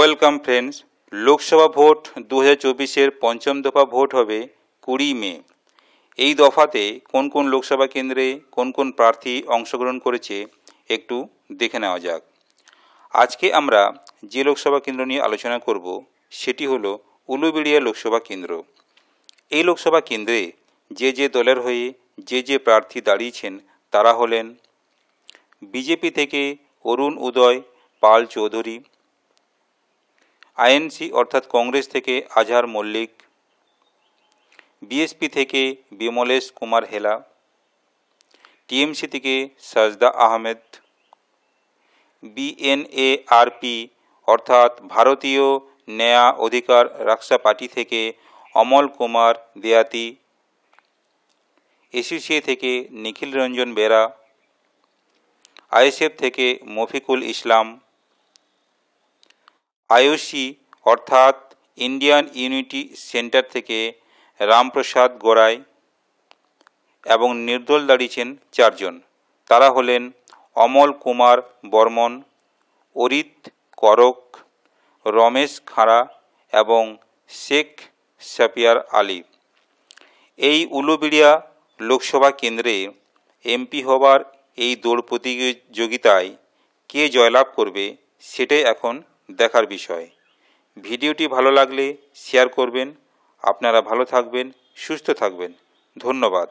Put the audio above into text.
Welcome friends Lok Sabha vote দু হাজার চব্বিশের পঞ্চম দফা ভোট হবে কুড়ি মে। এই দফাতে কোন কোন লোকসভা কেন্দ্রে কোন কোন প্রার্থী অংশগ্রহণ করেছে একটু দেখে নেওয়া যাক। আজকে আমরা যে লোকসভা কেন্দ্র নিয়ে আলোচনা করব, সেটি হলো উলুবেড়িয়া লোকসভা কেন্দ্র। এই লোকসভা কেন্দ্রে যে যে দলের হয়ে যে যে প্রার্থী দাঁড়িয়েছেন, তারা হলেন বিজেপি থেকে অরুণ উদয়, পাল চৌধুরী আইএনসি অর্থাৎ কংগ্রেস থেকে আজহার মল্লিক, বিএসপি থেকে বিমলেশ কুমার হেলা, টিএমসি থেকে সাজদা আহমেদ, বিএনএআরপি অর্থাৎ ভারতীয় ন্যায় অধিকার রক্ষা পার্টি থেকে অমল কুমার দেয়াতি এসিসিএ থেকে নিখিল রঞ্জন বেরা, আইএসএফ থেকে মফিকুল ইসলাম আইওসি, অর্থাৎ ইন্ডিয়ান ইউনিটি সেন্টার থেকে রামপ্রসাদ গোড়াই এবং নির্দল দাঁড়িয়েছেন চারজন। তারা হলেন অমল কুমার বর্মন, অরিত করক, রমেশ খাঁড়া এবং শেখ সাপিয়ার আলী। এই উলুবিড়িয়া লোকসভা কেন্দ্রে এমপি হবার এই দৌড় প্রতিযোগিতায় কে জয়লাভ করবে, সেটাই এখন দেখার বিষয়। ভিডিওটি ভালো লাগলে শেয়ার করবেন। আপনারা ভালো থাকবেন সুস্থ থাকবেন। ধন্যবাদ।